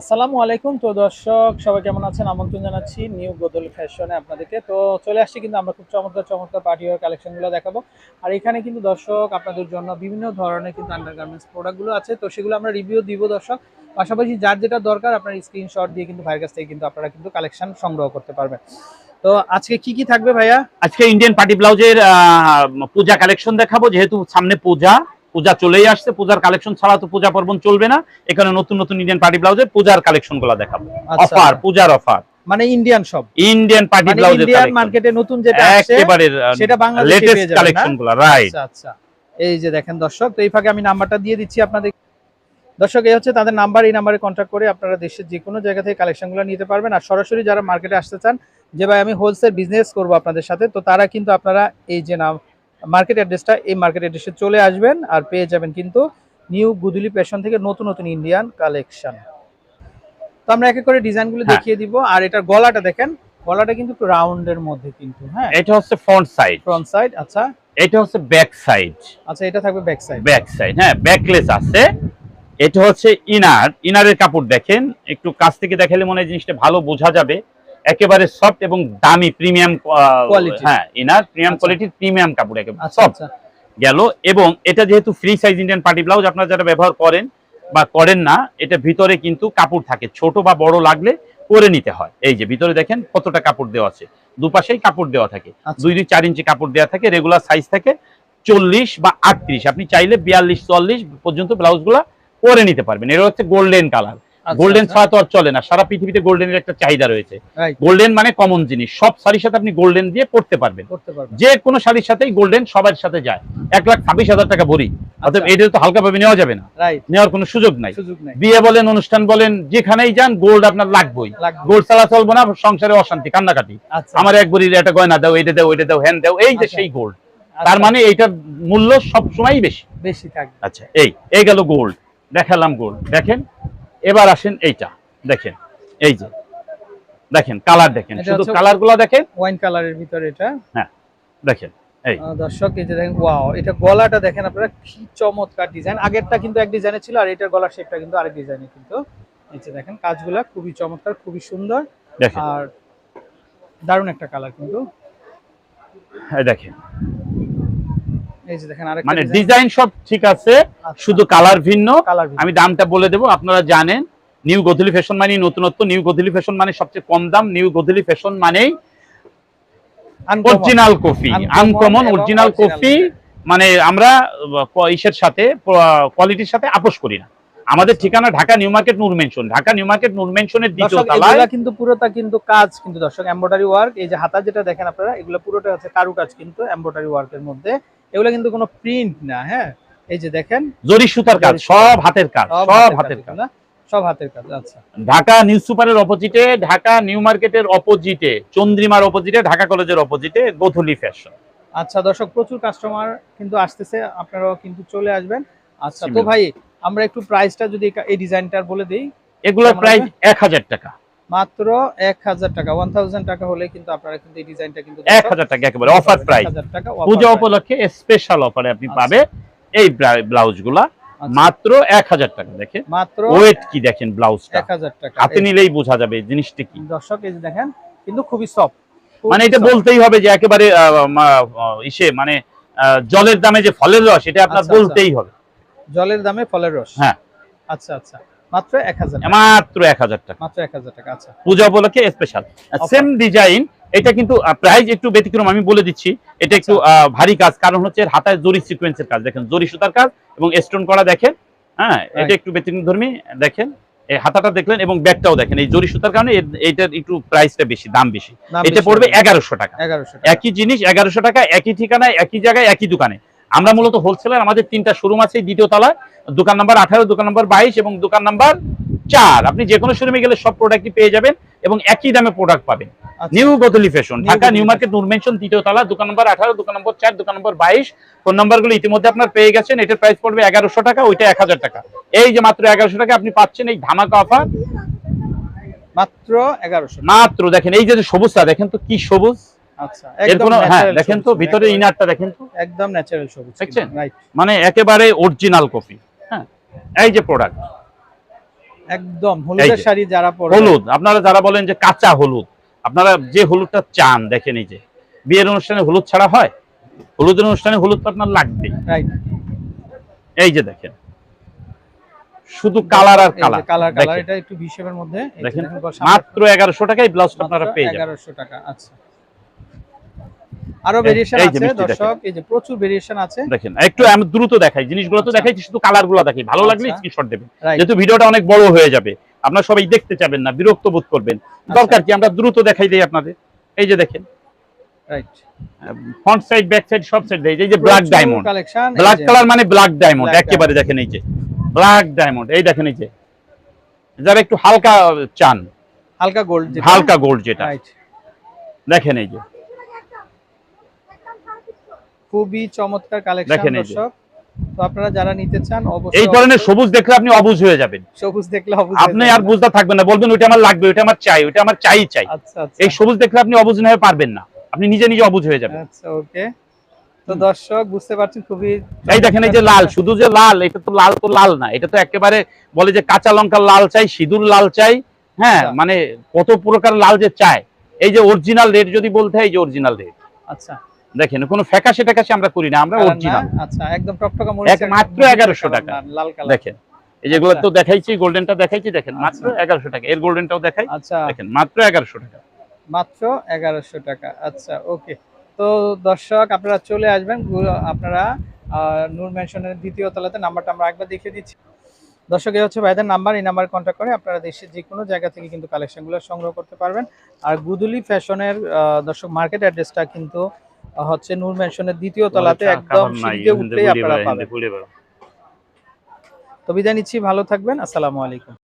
আসসালামু আলাইকুম তো দর্শক, সবাই কেমন আছেন? আমন্ত্রণ জানাচ্ছি নিউ গোদল ফ্যাশনে আপনাদেরকে। তো চলে আসছি কিন্তু আমরা খুব চমৎকার চমৎকার পার্টি কালেকশনগুলো দেখাবো। আর এখানে কিন্তু দর্শক, আপনাদের জন্য বিভিন্ন ধরনের কিন্তু আন্ডারগার্মেন্টস প্রোডাক্টগুলো আছে। তো সেগুলো আমরা রিভিউ দিব দর্শক। পাশাপাশি যার যেটা দরকার, আপনার স্ক্রিনশট দিয়ে কিন্তু ভাইয়ের কাছ থেকে কিন্তু আপনারা কিন্তু কালেকশন সংগ্রহ করতে পারবেন। তো আজকে কি কি থাকবে ভাইয়া? আজকে ইন্ডিয়ান পার্টি ব্লাউজের পূজা কালেকশন দেখাবো, যেহেতু সামনে পূজা। পূজা চলেই আসছে পূজার কালেকশন ছাড়া তো পূজা পর্বণ চলবে না। এখানে নতুন নতুন ইন্ডিয়ান পার্টি ব্লাউজের পূজার কালেকশনগুলো দেখাবো। আচ্ছা। অফার পূজার অফার মানে ইন্ডিয়ান সব। ইন্ডিয়ান পার্টি ব্লাউজের ইন্ডিয়ান মার্কেটে নতুন যেটা আসছে একেবারে সেটা বাংলাদেশে লেটেস্ট কালেকশন? গুলো রাইট আচ্ছা আচ্ছা। এই যে দেখেন দর্শক তো এই ফাঁকে আমি নাম্বারটা দিয়ে দিচ্ছি আপনাদের। দর্শক এই হচ্ছে তাদের নাম্বার এই নাম্বারে কন্ট্যাক্ট করে আপনারা দেশের যে কোনো জায়গা থেকে কালেকশনগুলো নিতে পারবেন। আর সরাসরি যারা মার্কেটে আসতে চান যে ভাই আমি হোলসেল বিজনেস করব আপনাদের সাথে তো তারা কিন্তু আপনারা এই যে নাম মার্কেট অ্যাড্রেসটা এই মার্কেট অ্যাড্রেসে চলে আসবেন আর পেয়ে যাবেন কিন্তু নিউ গুদুলি প্যাশন থেকে নতুন নতুন ইন্ডিয়ান কালেকশন তো আমরা এক এক করে ডিজাইনগুলো হ্যাঁ। দেখিয়ে দিব। আর এটার গলাটা দেখেন গলাটা কিন্তু একটু রাউন্ডের মধ্যে কিন্তু হ্যাঁ। এটা হচ্ছে ফ্রন্ট সাইড ফ্রন্ট সাইড আচ্ছা। এটা হচ্ছে ব্যাক সাইড আচ্ছা এটা থাকবে ব্যাক সাইড ব্যাক সাইড হ্যাঁ ব্যাকলেস আছে। এটা হচ্ছে ইনার ইনারের কাপড় দেখেন একটু কাছ থেকে দেখালে মনে হয় জিনিসটা ভালো বোঝা যাবে। একেবারে সফট এবং দামি প্রিমিয়াম Quality। হ্যাঁ ইনার প্রিমিয়াম আচ্ছা। কোয়ালিটির প্রিমিয়াম কাপড় একেবারে আচ্ছা সফট আচ্ছা। গেল এবং এটা যেহেতু free size Indian party blouse আপনারা যারা ব্যবহার করেন বা করেন না এটা ভিতরে কিন্তু কাপড় থাকে। ছোট বা বড় লাগলে করে নিতে হয়। এই যে ভিতরে দেখেন কতটা কাপড় দেওয়া আছে। দুপাশেই কাপড় দেওয়া থাকে। আচ্ছা। দুই দুই চার ইঞ্চি কাপড় দেওয়া থাকে। রেগুলার সাইজ থাকে চল্লিশ বা আটত্রিশ। আপনি চাইলে বিয়াল্লিশ চল্লিশ পর্যন্ত ব্লাউজগুলা করে নিতে পারবেন। এটা হচ্ছে গোল্ডেন কালার আচ্ছা, গোল্ডেন আচ্ছা। ছাড়া তো আর চলে না। সারা পৃথিবীতে গোল্ডেনের একটা চাহিদা রয়েছে। গোল্ডেন মানে কমন জিনিস। সব শাড়ির সাথে আপনি গোল্ডেন দিয়ে পড়তে পারবেন। যে কোনো শাড়ির সাথেই গোল্ডেন সবার সাথে যায়। এক লাখ ছাব্বিশ হাজার টাকা ভরি। অতএব আচ্ছা। এটা তো হালকা ভাবে নেওয়া যাবে না। নেওয়ার কোনো সুযোগ নাই। বিয়ে বলেন অনুষ্ঠান বলেন যেখানেই যান গোল্ড আপনার লাগবেই। গোল্ড ছাড়া চলবো না সংসারে অশান্তি কান্নাকাটি। আচ্ছা। আমার এক বড়ির একটা গয়না দাও এটা দাও এটা দাও হ্যান দাও এই যে আচ্ছা। সেই গোল্ড আচ্ছা, তার মানে এইটার মূল্য সবসময় বেশি। বেশি আচ্ছা এই এই গেল গোল্ড দেখালাম গোল্ড দেখেন এবার আসেন এইটা দেখেন এই যে দেখেন কালার দেখেন শুধু কালারগুলো দেখেন। ওয়াইন কালারের ভিতরে এটা। দেখেন এই। দর্শক এই যে দেখেন ওয়াও এটা গলাটা দেখেন আপনারা কি চমৎকার ডিজাইন আগেরটা কিন্তু এক ডিজাইনে ছিল আর এটার গলার শেপটা কিন্তু আরেক ডিজাইনে কিন্তু। এই যে দেখেন কাজগুলা খুবই চমৎকার খুবই সুন্দর। দেখেন। আর দারুণ একটা কালার কিন্তু। দেখেন এই যে দেখেন আরেকটা মানে ডিজাইন সব ঠিক আছে আচ্ছা। শুধু কালার ভিন্ন। আমি দামটা বলে দেবো আপনারা জানেন নিউ গধুলি ফ্যাশন মানে নতুনত্ব নিউ গধুলি ফ্যাশন মানে সবচেয়ে কম দাম নিউ গধুলি ফ্যাশন মানেই original copy uncommon original copy মানে আমরা ইসের সাথে কোয়ালিটির সাথে আপোষ করি না। আমাদের ঠিকানা Dhaka new market Noor mansion. Dhaka new market Noor মেনশনের দ্বিতীয় তলায়। কিন্তু পুরোটা কিন্তু কাজ কিন্তু দর্শক এমব্রয়ডারি ওয়ার্ক এই যে হাতা যেটা দেখেন আপনারা এগুলো পুরোটা হচ্ছে কারু কাজ কিন্তু এমব্রয়ডারি ওয়ার্কের মধ্যে। এগুলো কিন্তু কোনো প্রিন্ট না হ্যাঁ? এই যে দেখেন জরি সুতার কাজ। সব হাতের কাজ সব হাতের কাজ সব হাতের কাজ আচ্ছা। ঢাকা নিউজ সুপারের অপোজিটে ঢাকা নিউ মার্কেটের অপোজিটে চন্দ্রিমার অপোজিটে ঢাকা কলেজের অপোজিটে গধুলি ফ্যাশন আচ্ছা দর্শক প্রচুর কাস্টমার কিন্তু আসতেছে আপনারাও কিন্তু চলে আসবেন। আচ্ছা তো ভাই আমরা একটু প্রাইসটা যদি এই ডিজাইনটার বলে দিই এগুলোর প্রাইস? এক হাজার টাকা। মাত্র এক হাজার টাকা ওয়ান থাউজেন্ড টাকা হলে কিন্তু আপনারা কিন্তু এই ডিজাইনটা কিন্তু এক হাজার টাকা একেবারে অফার প্রাইস 1000 টাকা offer পূজা উপলক্ষে স্পেশাল অফারে আপনি আচ্ছা। পাবে এই ব্লাউজগুলা আচ্ছা, মাত্র এক হাজার টাকা দেখেন। মাত্র ওয়েট কি দেখেন ব্লাউজটা এক হাজার টাকা। হাতে নিলেই বোঝা যাবে জিনিসটা কি। দর্শক এই দেখেন কিন্তু খুবই সফট মানে এটা বলতেই হবে যে একেবারে ইসে মানে জলের দামে যে ফলের রস এটা আপনার আচ্ছা, বলতেই হবে। জলের দামে ফলের রস। হ্যাঁ। আচ্ছা আচ্ছা। মাত্র এক হাজার মাত্র এক হাজার টাকা। মাত্র এক হাজার টাকা আচ্ছা। পূজা উপলক্ষে স্পেশাল সেম ডিজাইন এটা কিন্তু প্রাইস একটু ব্যতিক্রম আমি বলে দিচ্ছি। এটা একটু ভারী কাজ কারণ হচ্ছে হাতায় জরি সিকোয়েন্সের কাজ। দেখেন জরি সুতার কাজ এবং স্টোন করা দেখেন হ্যাঁ এটা একটু ব্যতিক্রম ধর্মী দেখেন এই হাতাটা দেখলেন এবং ব্যাগটাও দেখেন। এই জরি সুতার কারণে এইটার একটু প্রাইসটা বেশি দাম বেশি। এটা পড়বে এগারোশো টাকা। একই জিনিস এগারোশো টাকা একই ঠিকানায় একই জায়গায় একই দোকানে। আমরা মূলত হোলসেলার আমাদের তিনটা শোরুম আছে দ্বিতীয় তলায় দোকান নাম্বার আঠারো দোকান নাম্বার বাইশ এবং দোকান নাম্বার চার। আপনি যে কোনো শোরুমে গেলে সব প্রোডাক্টই পেয়ে যাবেন এবং একই দামে প্রোডাক্ট পাবেন। New Godhuli fashion Dhaka new market Noor mansion তৃতীয় তলা দোকান নম্বর আঠারো দোকান নম্বর চার দোকান নম্বর বাইশ। ফোন নাম্বারগুলো ইতিমধ্যে আপনার পেয়ে গেছেন এটার প্রাইস পড়বে এগারোশো টাকা ওইটা এক হাজার টাকা। এই যে মাত্র এগারোশো টাকা আপনি পাচ্ছেন এই ধামাকা অফার মাত্র এগারোশো মাত্র দেখেন এই যে যে সবুজটা দেখেন তো কি সবুজ। আচ্ছা এর হ্যাঁ দেখেন তো ভিতরে ইনারটা দেখেন তো। একদম ন্যাচারাল সবুজ দেখছেন? রাইট মানে একেবারে অরিজিনাল কফি হ্যাঁ। এই যে প্রোডাক্ট একদম হলুদের যে, শাড়ি যারা পরে হলুদ আপনারা যারা বলেন যে কাঁচা হলুদ আপনারা যে হলুদটা চান দেখেন এই যে বিয়ের অনুষ্ঠানে হলুদ ছাড়া হয়? হলুদের অনুষ্ঠানে হলুদ তো আপনার লাগবে রাইট এই যে দেখেন শুধু কালার আর কালার কালার কালার এটা একটু হিসেবের মধ্যে দেখেন মাত্র এগারোশো টাকায় ব্লাউজটা আপনারা পেয়ে যাবেন। 1100 টাকা আচ্ছা। আরও ভেরিয়েশন আছে দর্শক এই যে প্রচুর ভেরিয়েশন আছে। দেখেন একটু আমি দ্রুত দেখাই জিনিসগুলো তো আচ্ছা। দেখাইছি শুধু কালারগুলো দেখাই। ভালো লাগলে আচ্ছা। স্ক্রিনশট দেবেন। যেহেতু ভিডিওটা অনেক বড় হয়ে যাবে আপনারা সবাই দেখতে চাবেন না বিরক্ত বোধ করবেন। আচ্ছা। দরকার কি? আমরা দ্রুত দেখাই দিই আপনাদের। এই যে দেখেন। Right front side back side সব সাইড এই যে ব্ল্যাক ডায়মন্ড ব্ল্যাক কালার মানে ব্ল্যাক ডায়মন্ড একেবারে দেখেন এই যে। ব্ল্যাক ডায়মন্ড এই দেখেন এই যে। যারা একটু হালকা চান হালকা গোল্ড হালকা গোল্ড যেটা। দেখেন এই যে। খুবই চমৎকার কালেকশন। দর্শক। তো আপনারা যারা নিতে চান অবশ্যই এই ধরনের সবুজ দেখলে আপনি অবুঝ হয়ে যাবেন। সবুজ দেখলে অবুঝ আপনি আর বুঝতে থাকবেন না। বলবেন ওইটা আমার লাগবে ওইটা আমার চাই ওইটা আমার চাই চাই। আচ্ছা আচ্ছা। এই সবুজ দেখলে আপনি অবুঝ না হয়ে পারবেন না। আপনি নিজে নিজে অবুঝ হয়ে যাবেন। আচ্ছা ওকে। তো দর্শক বুঝতে পারছেন খুবই এই দেখেন এই যে লাল শুধু যে লাল এটা তো লাল তো লাল না। এটা তো একেবারে বলে যে কাঁচা লঙ্কার লাল চাই সিঁদুর লাল চাই। হ্যাঁ আচ্ছা। মানে কত প্রকার লাল যে চায়। এই যে অরিজিনাল রেট যদি বলতে হয় এই যে অরিজিনাল রেট আচ্ছা। দেখেন কোনো ফ্যাকাশে ট্যাকাশে আমরা করি না আমরা অরিজিনাল আচ্ছা একদম টকটকা এক মাত্র 1100 টাকা। লাল কালার। দেখেন এই যেগুলো আচ্ছা। তো দেখাইছি গোল্ডেনটা দেখাইছি দেখেন মাত্র আচ্ছা। এগারোশো টাকা। এর গোল্ডেনটাও দেখাই আচ্ছা। দেখেন মাত্র এগারোশো টাকা। মাত্র এগারোশো টাকা আচ্ছা ওকে। তো দর্শক আপনারা চলে আসবেন আপনারা নূর ম্যানশনের দ্বিতীয় তলাতে নাম্বারটা আমরা একবার দেখিয়ে দিচ্ছি। দর্শক এই হচ্ছে ভাইদের নাম্বার এই নাম্বারে কন্ট্যাক্ট করে আপনারা দেশের যে কোনো জায়গা থেকে কিন্তু কালেকশনগুলো সংগ্রহ করতে পারবেন। আর গুদুলি ফ্যাশনের দর্শক মার্কেট অ্যাড্রেসটা কিন্তু হচ্ছে নূর ম্যানশনের দ্বিতীয় তলাতে একদম সিঁড়িতে উঠতেই আপনারা পাবেন। তো বিদায় নিচ্ছি ভালো থাকবেন আসসালামু আলাইকুম।